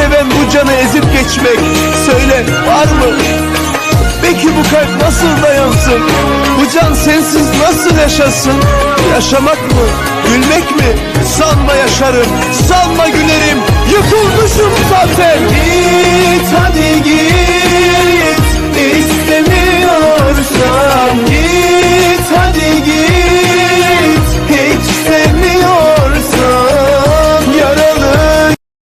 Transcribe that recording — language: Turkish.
Seven bu canı ezip geçmek? Söyle var mı? Peki bu kalp nasıl dayansın? Bu can sensiz nasıl yaşasın? Yaşamak mı? Gülmek mi? Sanma yaşarım, sanma gülerim. Yıkılmışım zaten.